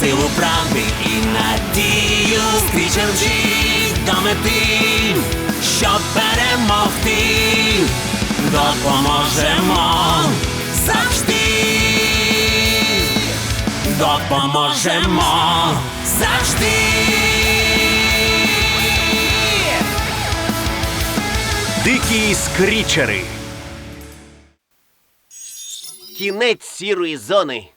силу правди і надію. Скрічем вжить до мети, щоб перемогти. Допоможемо завжди. Допоможемо завжди. Дикі скрічери. Кінець сірої зони.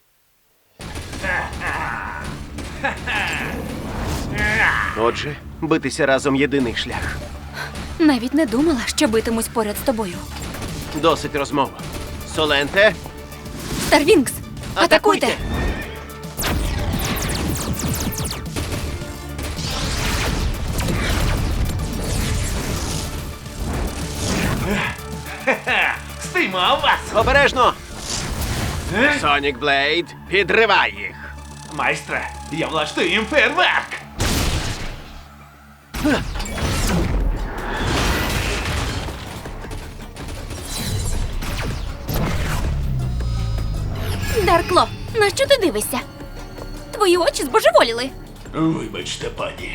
Отже, битися разом єдиний шлях. Навіть не думала, що битимусь поряд з тобою. Досить розмов. Соленте, Старвінкс, атакуйте! атакуйте! Спіймав вас! Обережно! Сонік Блейд, підривай їх! Майстре, я влаштую їм фейерверк! Даркло, на що ти дивишся? Твої очі збожеволіли. Вибачте, пані.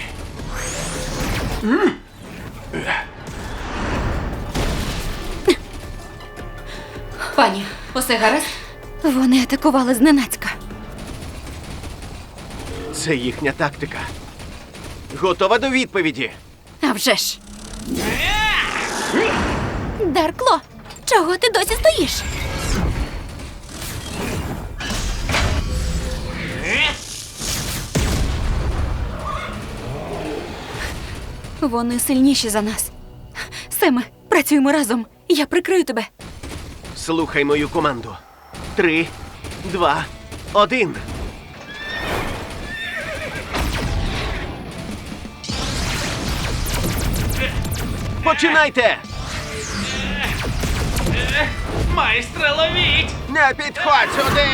Пані, усе гаразд? Вони атакували зненацька. Це їхня тактика. Готова до відповіді. А вже ж. Даркло, чого ти досі стоїш? Вони сильніші за нас. Семе, працюємо разом. Я прикрию тебе. Слухай мою команду. Три, два, один. Починайте! Майстре, ловіть! Не підходь сюди!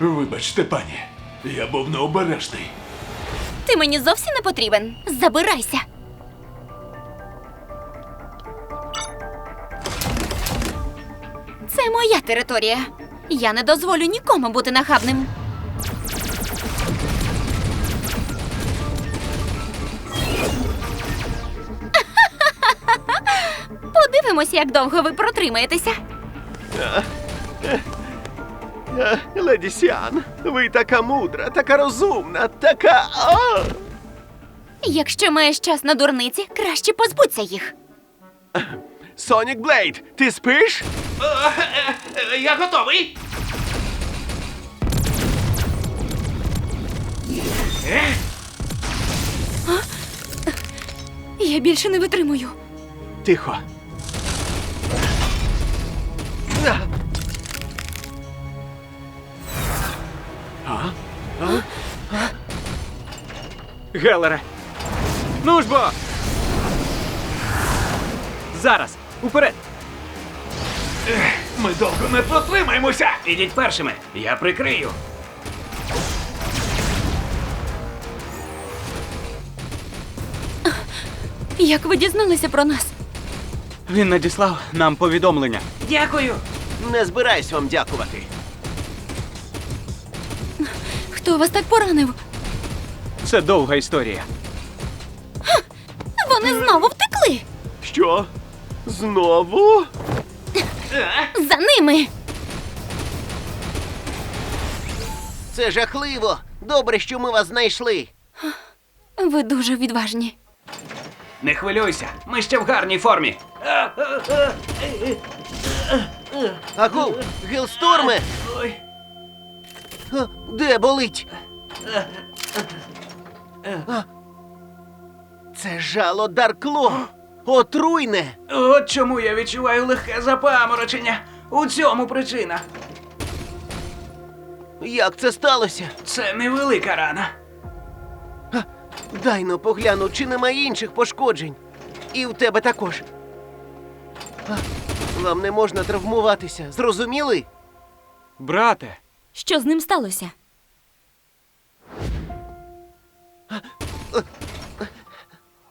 Вибачте, пані. Я був необережний. Ти мені зовсім не потрібен. Забирайся. Це моя територія. Я не дозволю нікому бути нахабним. Подивимось, як довго ви протримаєтеся. Леді Сіан, ви така мудра, така розумна, така. О! Якщо маєш час на дурниці, краще позбудься їх. Сонік Блейд, ти спиш? Я готовий! Я більше не витримую. Тихо. Гелере. Ну ж бо! Зараз! Уперед! Ми довго не протримаємося! Ідіть першими! Я прикрию! Як ви дізналися про нас? Він надіслав нам повідомлення. Дякую! Не збираюсь вам дякувати. Хто вас так поранив? Це довга історія. Вони знову втекли. Що? Знову? За ними. Це жахливо. Добре, що ми вас знайшли. Ви дуже відважні. Не хвилюйся, ми ще в гарній формі. Агу, Гілсторме! Де болить? А, Це жало Даркло. Отруйне. От чому я відчуваю легке запаморочення. У цьому причина. Як це сталося? Це невелика рана. Дай но погляну, чи немає інших пошкоджень. І в тебе також. А, Вам не можна травмуватися, зрозуміли? Брате, Що з ним сталося?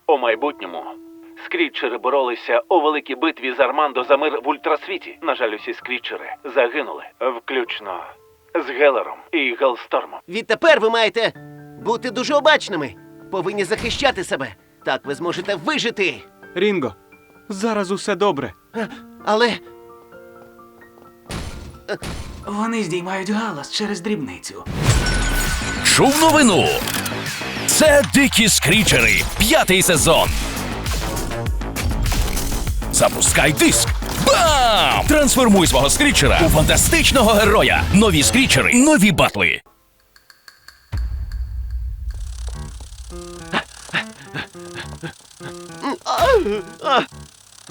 У майбутньому скрітчери боролися у великій битві з Армандо за мир в ультрасвіті. На жаль, усі скрітчери загинули, включно з Гелером і Гелстормом. Відтепер ви маєте бути дуже обачними. Повинні захищати себе. Так ви зможете вижити. Рінго, зараз усе добре. Але Вони здіймають галас через дрібницю. Чув новину. Це дикі скрічери. П'ятий сезон. Запускай диск. Бам! Трансформуй свого скрічера у фантастичного героя. Нові скрічери, нові батли.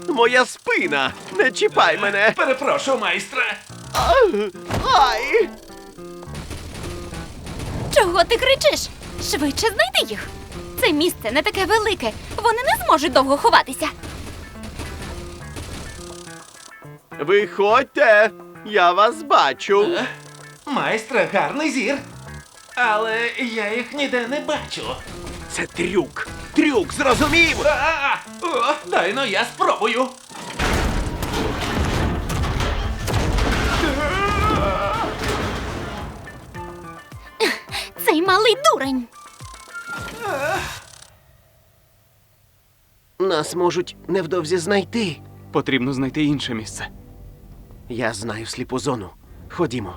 моя спина. Не чіпай мене. Перепрошую, майстре. Ай! Чого ти кричиш? Швидше знайди їх. Це місце не таке велике. Вони не зможуть довго ховатися. Виходьте, я вас бачу. Майстре, гарний зір. Але я їх ніде не бачу. Це трюк. Трюк, зрозумів? А, о, дай но я спробую. Цей малий дурень. Нас можуть невдовзі знайти. Потрібно знайти інше місце. Я знаю сліпу зону. Ходімо.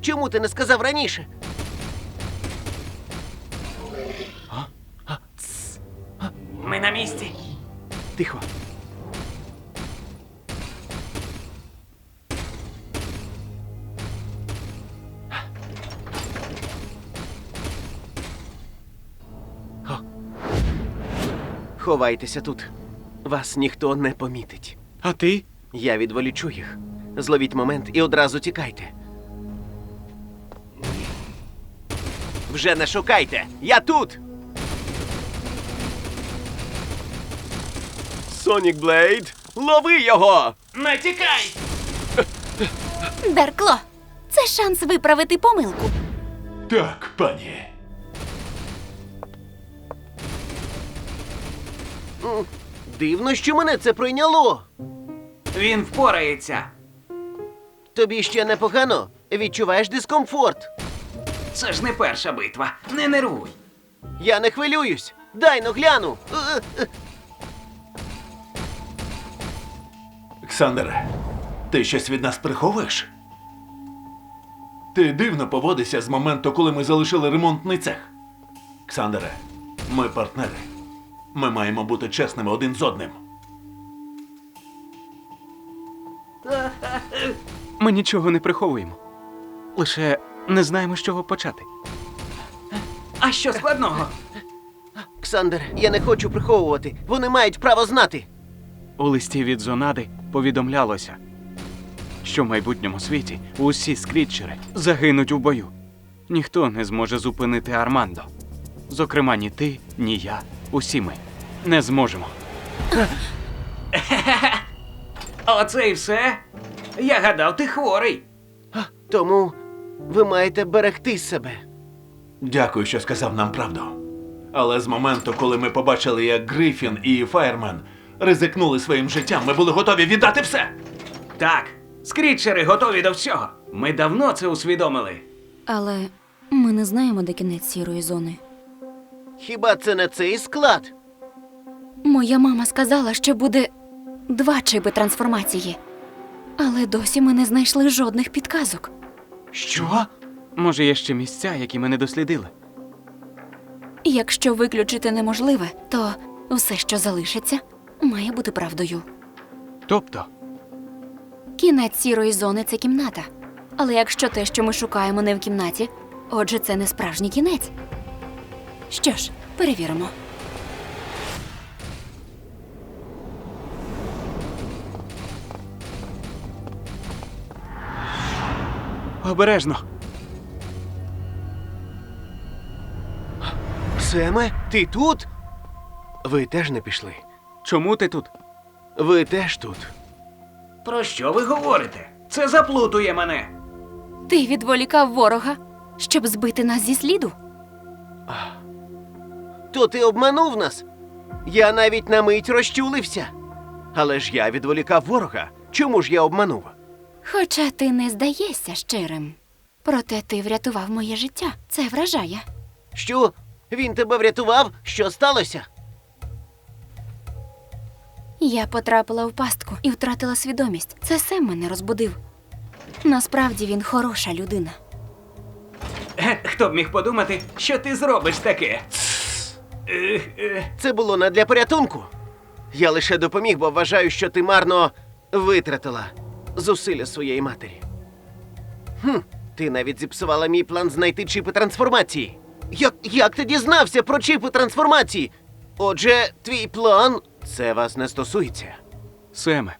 Чому ти не сказав раніше? Ми на місці. Тихо. Ховайтеся тут. Вас ніхто не помітить. А ти? Я відволічу їх. Зловіть момент і одразу тікайте. Вже не шукайте! Я тут! Сонік Блейд! Лови його! Не тікай! Даркло, це шанс виправити помилку. Так, пані. Дивно, що мене це пройняло. Він впорається. Тобі ще непогано. Відчуваєш дискомфорт. Це ж не перша битва. Не нервуй. Я не хвилююсь. Дай но гляну. Е, е, ти щось від нас приховуєш? Ти дивно поводишся з моменту, коли ми залишили ремонтний цех. Ксандере, ми партнери. Ми маємо бути чесними один з одним. Ми нічого не приховуємо. Лише не знаємо, з чого почати. А що складного? Ксандер, я не хочу приховувати. Вони мають право знати. У листі від Зонади повідомлялося, що в майбутньому світі усі скрітчери загинуть у бою. Ніхто не зможе зупинити Армандо. Зокрема, ні ти, ні я, усі ми не зможемо. Оце і все? Я гадав, ти хворий. Тому ви маєте берегти себе. Дякую, що сказав нам правду. Але з моменту, коли ми побачили, як Грифін і Фаєрмен ризикнули своїм життям, ми були готові віддати все. Так, скрітчери готові до всього. Ми давно це усвідомили. Але ми не знаємо, де кінець сірої зони. Хіба це не цей склад? Моя мама сказала, що буде два чипи трансформації. Але досі ми не знайшли жодних підказок. Що? Може, є ще місця, які ми не дослідили. Якщо виключити неможливе, то все, що залишиться, має бути правдою. Тобто, Кінець сірої зони це кімната. Але якщо те, що ми шукаємо, не в кімнаті, отже, це не справжній кінець. Що ж, перевіримо. обережно. Семе, ти тут? Ви теж не пішли. Чому ти тут? Ви теж тут. Про що ви говорите? Це заплутує мене. Ти відволікав ворога, щоб збити нас зі сліду. То ти обманув нас. Я навіть на мить розчулився. Але ж я відволікав ворога. Чому ж я обманув? Хоча ти не здаєшся щирим. Проте ти врятував моє життя. Це вражає. Що? Він тебе врятував? Що сталося? Я потрапила в пастку і втратила свідомість. Це Сем мене розбудив. Насправді він хороша людина. Е, Хто б міг подумати, що ти зробиш таке? Це було не для порятунку. Я лише допоміг, бо вважаю, що ти марно витратила зусилля своєї матері. Хм, ти навіть зіпсувала мій план знайти чіпи трансформації. Як, як ти дізнався про чіпи трансформації? Отже, твій план це вас не стосується. Семе,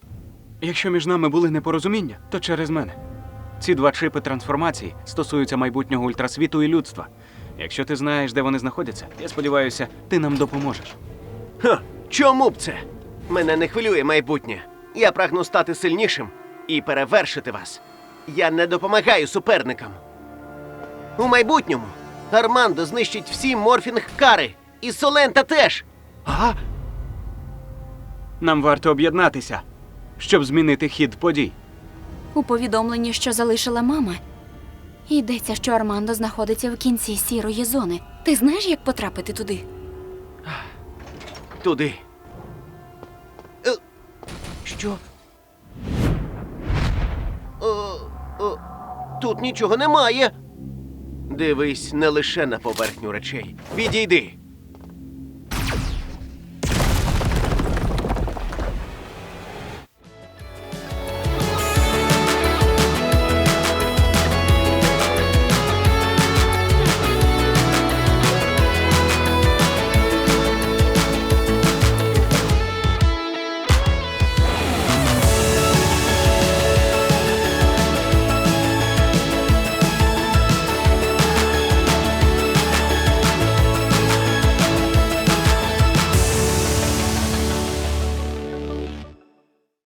якщо між нами були непорозуміння, то через мене. Ці два чипи трансформації стосуються майбутнього ультрасвіту і людства. Якщо ти знаєш, де вони знаходяться, я сподіваюся, ти нам допоможеш. Ха, чому б це? Мене не хвилює майбутнє. Я прагну стати сильнішим і перевершити вас. Я не допомагаю суперникам. У майбутньому Армандо знищить всі морфінг кари. І Солента теж. А? Нам варто об'єднатися, щоб змінити хід подій. У повідомленні, що залишила мама, йдеться, що Армандо знаходиться в кінці сірої зони. Ти знаєш, як потрапити туди? Туди. Е, що? О, о, тут нічого немає. Дивись не лише на поверхню речей. Відійди.